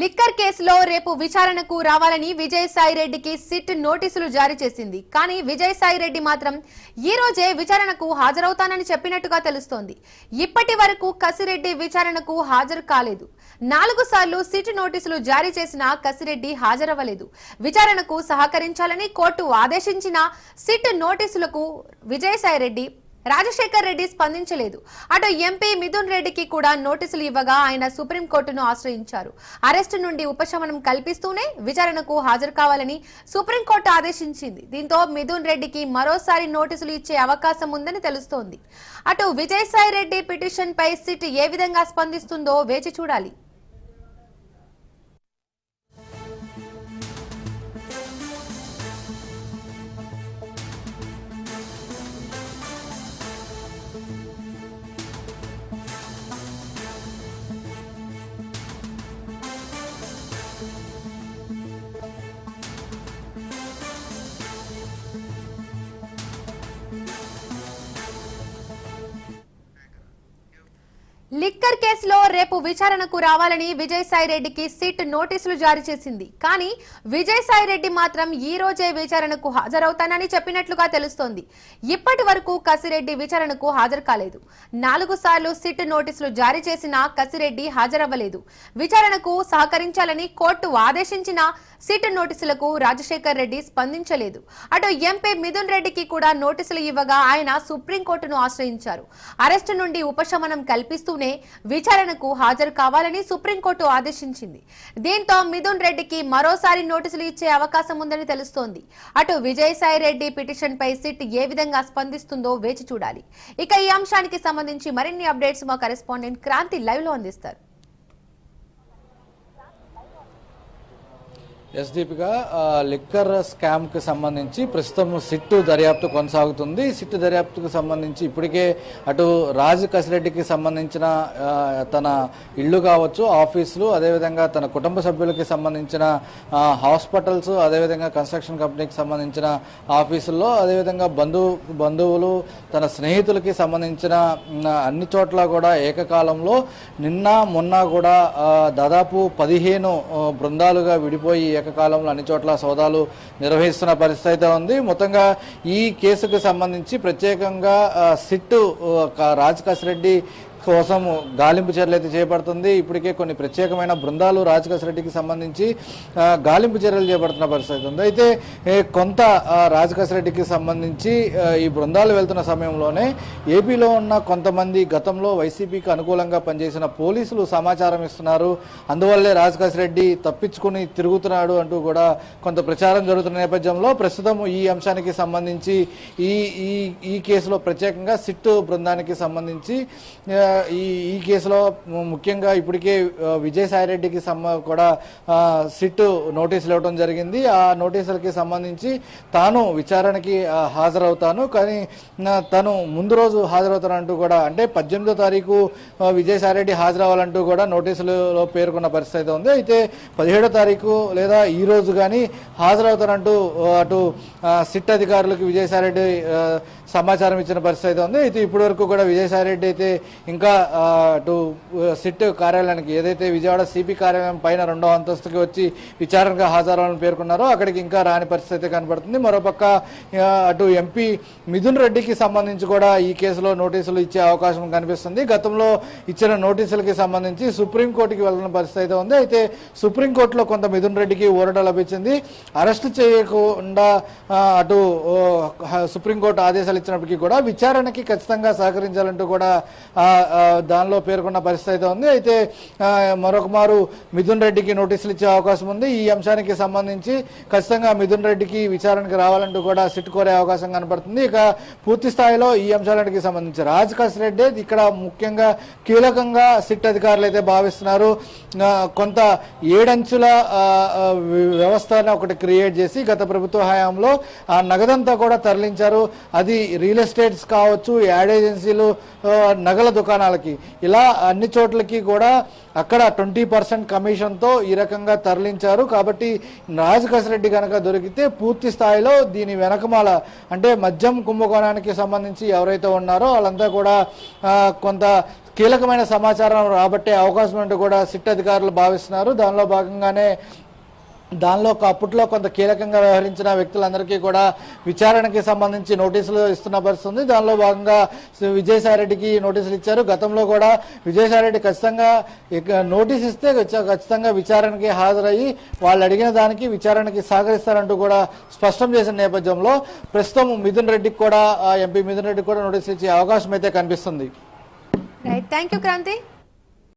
Liquor కేసులో రేపు విచారణకు రావాలని విజయసాయి రెడ్డికి సిట్ నోటీసులు జారీ చేసింది. కానీ విజయసాయి రెడ్డి మాత్రం ఈ రోజే విచారణకు హాజరవుతానని చెప్పినట్టుగా తెలుస్తోంది. ఇప్పటి వరకు కసిరెడ్డి విచారణకు హాజరు కాలేదు. నాలుగు సార్లు సిట్ నోటీసులు జారీ చేసిన కసిరెడ్డి హాజరవ్వలేదు. విచారణకు సహకరించాలని కోర్టు ఆదేశించిన సిట్ నోటీసులకు విజయసాయి రెడ్డి రాజశేఖర్ రెడ్డి స్పందించలేదు. అటు ఎంపీ మిథున్ రెడ్డికి కూడా నోటీసులు ఇవ్వగా ఆయన సుప్రీంకోర్టును ఆశ్రయించారు. అరెస్టు నుండి ఉపశమనం కల్పిస్తూనే విచారణకు హాజరు కావాలని సుప్రీంకోర్టు ఆదేశించింది. దీంతో మిథున్ రెడ్డికి మరోసారి నోటీసులు ఇచ్చే అవకాశం ఉందని తెలుస్తోంది. అటు విజయసాయి రెడ్డి పిటిషన్పై సిట్ ఏ విధంగా స్పందిస్తుందో వేచి చూడాలి. లిక్కర్ కేసులో రేపు విచారణకు రావాలని విజయసాయి రెడ్డికి సిట్ నోటీసులు జారీ చేసింది. కానీ విజయసాయి రెడ్డి మాత్రం ఈ రోజే విచారణకు హాజరవుతానని చెప్పినట్లుగా తెలుస్తోంది. ఇప్పటి వరకు కసిరెడ్డి విచారణకు హాజరు కాలేదు. నాలుగు సార్లు సిట్ నోటీసులు జారీ చేసినా కసిరెడ్డి హాజరవ్వలేదు. విచారణకు సహకరించాలని కోర్టు ఆదేశించిన సిట్ నోటీసులకు రాజశేఖర్ రెడ్డి స్పందించలేదు. అటు ఎంపీ మిథున్ రెడ్డికి కూడా నోటీసులు ఇవ్వగా ఆయన సుప్రీంకోర్టును ఆశ్రయించారు. అరెస్టు నుండి ఉపశమనం కల్పిస్తూ కల్పిస్తూనే విచారణకు హాజరు కావాలని సుప్రీంకోర్టు ఆదేశించింది. దీంతో మిథున్ రెడ్డికి మరోసారి నోటీసులు ఇచ్చే అవకాశం ఉందని తెలుస్తోంది. అటు విజయసాయి రెడ్డి పిటిషన్ పై సిట్ ఏ విధంగా స్పందిస్తుందో వేచి చూడాలి. ఇక ఈ అంశానికి సంబంధించి మరిన్ని అప్డేట్స్ మా కరెస్పాండెంట్ క్రాంతి లైవ్లో అందిస్తారు. ఎస్ లిక్కర్ స్కామ్కి సంబంధించి ప్రస్తుతం సిట్టు దర్యాప్తు కొనసాగుతుంది. సిట్టు దర్యాప్తుకు సంబంధించి ఇప్పటికే అటు రాజు కసిరెడ్డికి సంబంధించిన తన ఇల్లు కావచ్చు ఆఫీసులు అదేవిధంగా తన కుటుంబ సభ్యులకి సంబంధించిన హాస్పిటల్స్ అదేవిధంగా కన్స్ట్రక్షన్ కంపెనీకి సంబంధించిన ఆఫీసుల్లో అదేవిధంగా బంధువు బంధువులు తన స్నేహితులకి సంబంధించిన అన్ని చోట్ల కూడా ఏకకాలంలో నిన్న మొన్న కూడా దాదాపు పదిహేను బృందాలుగా విడిపోయి ఏకకాలంలో అన్ని చోట్ల సోదాలు నిర్వహిస్తున్న పరిస్థితి అయితే ఉంది. మొత్తంగా ఈ కేసుకు సంబంధించి ప్రత్యేకంగా సిట్టు రాజకాశ్ రెడ్డి కోసం గాలింపు చర్యలు అయితే చేపడుతుంది. ఇప్పటికే కొన్ని ప్రత్యేకమైన బృందాలు రాజకాశ రెడ్డికి సంబంధించి గాలింపు చర్యలు చేపడుతున్న పరిస్థితి ఉంది. అయితే కొంత రాజకాశ రెడ్డికి సంబంధించి ఈ బృందాలు వెళ్తున్న సమయంలోనే ఏపీలో ఉన్న కొంతమంది గతంలో వైసీపీకి అనుకూలంగా పనిచేసిన పోలీసులు సమాచారం ఇస్తున్నారు. అందువల్లే రాజకాశ రెడ్డి తప్పించుకుని తిరుగుతున్నాడు అంటూ కూడా కొంత ప్రచారం జరుగుతున్న నేపథ్యంలో ప్రస్తుతం ఈ అంశానికి సంబంధించి ఈ ఈ ఈ కేసులో ప్రత్యేకంగా సిట్టు బృందానికి సంబంధించి ఈ ఈ కేసులో ముఖ్యంగా ఇప్పటికే విజయసాయిరెడ్డికి సంబ కూడా సిట్ నోటీసులు ఇవ్వడం జరిగింది. ఆ నోటీసులకి సంబంధించి తాను విచారణకి హాజరవుతాను. కానీ తను ముందు రోజు హాజరవుతానంటూ కూడా అంటే పద్దెనిమిదో తారీఖు విజయసాయిరెడ్డి హాజరవ్వాలంటూ కూడా నోటీసులలో పేర్కొన్న పరిస్థితి అయితే ఉంది. అయితే పదిహేడో తారీఖు లేదా ఈ రోజు కానీ హాజరవుతానంటూ అటు సిట్ అధికారులకు విజయసాయిరెడ్డి సమాచారం ఇచ్చిన పరిస్థితి అయితే ఉంది. అయితే ఇప్పటి వరకు కూడా విజయసాయిరెడ్డి అయితే ఇంకా ఇంకా అటు సిట్ కార్యాలయానికి ఏదైతే విజయవాడ సిపి కార్యాలయం పైన రెండో అంతస్తుకి వచ్చి విచారణగా హాజరాలని పేర్కొన్నారో అక్కడికి ఇంకా రాని పరిస్థితి అయితే కనబడుతుంది. మరోపక్క అటు ఎంపీ మిథున్ రెడ్డికి సంబంధించి కూడా ఈ కేసులో నోటీసులు ఇచ్చే అవకాశం కనిపిస్తుంది. గతంలో ఇచ్చిన నోటీసులకి సంబంధించి సుప్రీంకోర్టుకి వెళ్ళిన పరిస్థితి అయితే ఉంది. అయితే సుప్రీంకోర్టులో కొంత మిథున్ రెడ్డికి ఊరట లభించింది. అరెస్ట్ చేయకుండా అటు సుప్రీంకోర్టు ఆదేశాలు ఇచ్చినప్పటికీ కూడా విచారణకి ఖచ్చితంగా సహకరించాలంటూ కూడా దానిలో పేర్కొన్న పరిస్థితి అయితే ఉంది. అయితే మరొకమారు మరొక మారు మిథున్ రెడ్డికి నోటీసులు ఇచ్చే అవకాశం ఉంది. ఈ అంశానికి సంబంధించి ఖచ్చితంగా మిథున్ రెడ్డికి విచారణకి రావాలంటూ కూడా సిట్ కోరే అవకాశం కనపడుతుంది. ఇక పూర్తి స్థాయిలో ఈ అంశాలకి సంబంధించి రాజ్ రెడ్డి ఇక్కడ ముఖ్యంగా కీలకంగా సిట్ అధికారులు అయితే భావిస్తున్నారు. కొంత ఏడంచుల వ్యవస్థను ఒకటి క్రియేట్ చేసి గత ప్రభుత్వ హయాంలో ఆ నగదంతా కూడా తరలించారు. అది రియల్ ఎస్టేట్స్ కావచ్చు యాడ్ ఏజెన్సీలు నగల దుకాణాలు దుకాణాలకి ఇలా అన్ని చోట్లకి కూడా అక్కడ ట్వంటీ పర్సెంట్ కమిషన్తో ఈ రకంగా తరలించారు. కాబట్టి రాజు రెడ్డి కనుక దొరికితే పూర్తి స్థాయిలో దీని వెనకమాల అంటే మద్యం కుంభకోణానికి సంబంధించి ఎవరైతే ఉన్నారో వాళ్ళంతా కూడా కొంత కీలకమైన సమాచారం రాబట్టే అవకాశం అంటూ కూడా సిట్ అధికారులు భావిస్తున్నారు. దానిలో భాగంగానే దానిలో ఒక అప్పట్లో కొంత కీలకంగా వ్యవహరించిన వ్యక్తులందరికీ కూడా విచారణకి సంబంధించి నోటీసులు ఇస్తున్న పరిస్థితి ఉంది. దానిలో భాగంగా విజయసాయి రెడ్డికి నోటీసులు ఇచ్చారు. గతంలో కూడా విజయసాయి రెడ్డి ఖచ్చితంగా నోటీస్ ఇస్తే ఖచ్చితంగా విచారణకి హాజరయ్యి వాళ్ళు అడిగిన దానికి విచారణకి సహకరిస్తారంటూ కూడా స్పష్టం చేసిన నేపథ్యంలో ప్రస్తుతం మిథున్ రెడ్డికి కూడా ఎంపీ మిథున్ రెడ్డికి కూడా నోటీసులు ఇచ్చే అవకాశం అయితే కనిపిస్తుంది. Thank you Kranti